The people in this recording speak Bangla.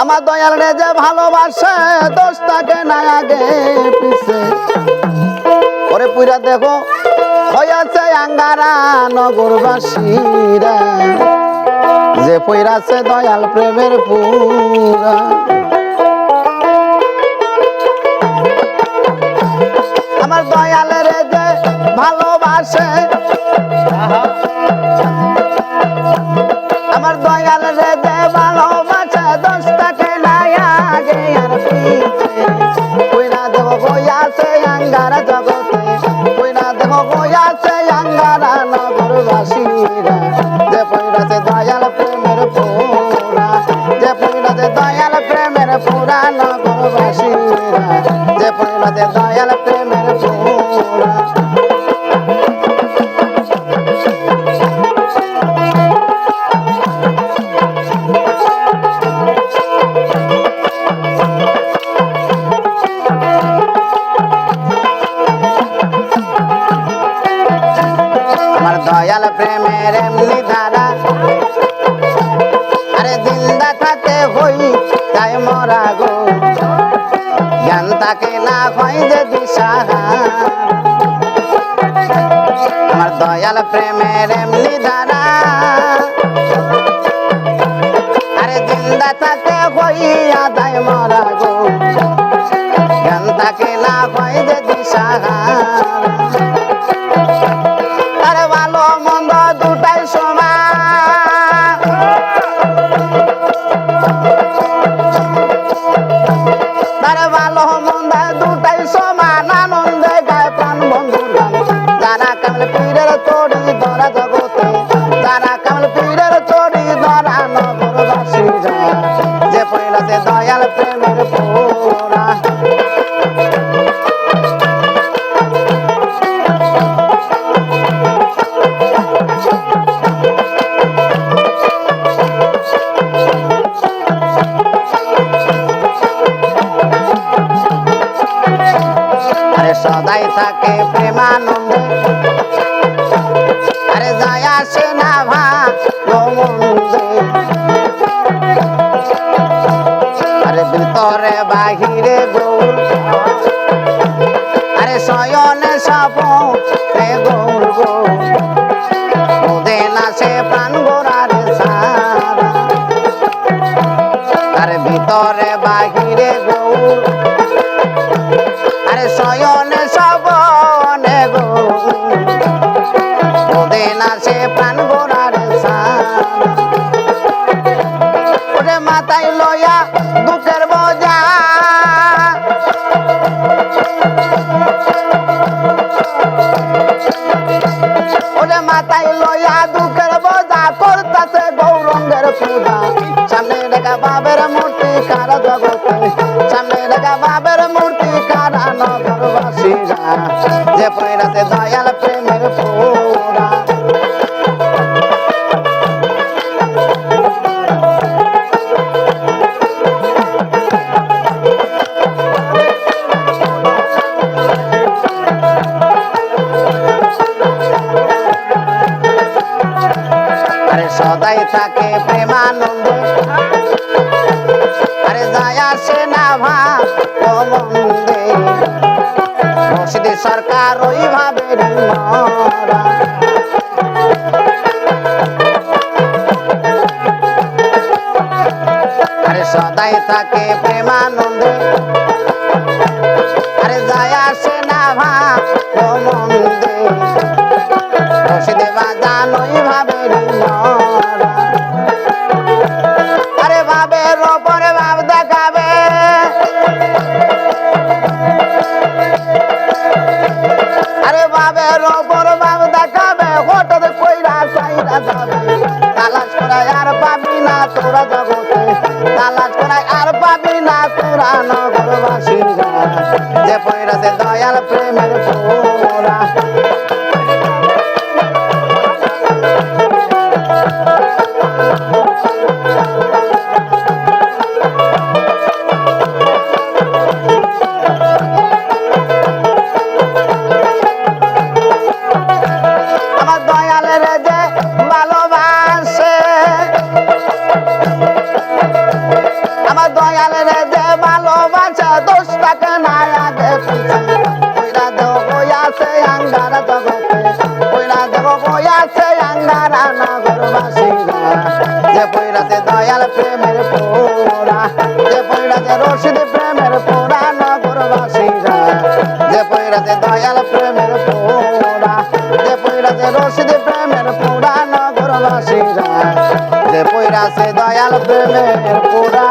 আমার দয়াল রে যে ভালোবাসে দোস্তাকে না আগে পিছে। ওরে পুরা দেখো হইয়াছে আঙ্গারা নগরবাসীরা যে পইরাছে দয়াল প্রেমের পুরা। আমার দয়ালের যে ভালোবাসে দয়াল রে যে ভালোবাসে নাই আগে আর কইনা দেখো কইয়াছে আঙ্গারা জগতে। কইনা দেখো কইয়াছে আঙ্গারা নগরবাসীরা যে পইরাছে দয়াল প্রেমের পুরা। যে পইরাছে দয়াল প্রেমের পুরা নগরবাসীরা যে পইরাছে দয়াল প্রেমের প্রেমের এমনি ধারা আরে জিন্দা থাকতে হই, তাই মরা গো। জ্ঞান তাকে না হয় যে দিশাহা আমার দয়াল প্রেমের এমনি ধারা আরে জিন্দা থাকতে হই, আদায় মরা গো। জ্ঞান তাকে না হয় যে দিশাহা কামলে পীরের তোড়ি ধরা জগতে। যারা কামলে পীরের তোড়ি ধরা সদাই থাকে প্রেমানন্দে। ভিতরে বাহিরে গৌর আরে শয়নে সবনে গো। ওদে নাচে প্রাণ গোড়ার ওরে মাথায় লয়া দুঃখের বোঝা। ওরে মাথায় লয়া দুঃখের বোঝা, করতাছে গৌরঙ্গের পূজা। সামনে দেখা বাবের মূর্তি যে পয়রাতে দয়াল প্রেমের পোড়া। সদাই থাকে আরে যায় আসে না ভাবন্দে মুর্শিদি সরকার ওইভাবে আরে সদাই থাকে প্রেমানন্দে। আরে যায় আসে না ভাবন্দে মুর্শিদি বাজান ওইভাবে ভাবের ওপর ভাব দেখাবে হঠাৎ কইরা সাইরা যাবে। তালাশ করায় আর পাবি না তোরা জগতে, তালাশ করায় আর পাবি না তোরা নগরবাসী যে পয়রাছে দয়াল রে যে ভালোবাসা, দোষ থাকে না আগে ওইরা দেহ বই আছে আঙ্গারা জগতে। ওইরা দেহ বই আছে আঙ্গারা নগরবাসীরা যে পৈরাতে দয়াল প্রেমের পোরা যে পৈরাতে রশিদ প্রেমের পোরা নগরবাসীরা যে পৈরাতে দয়াল প্রেমের পইরাছে দয়াল প্রেমের পোড়া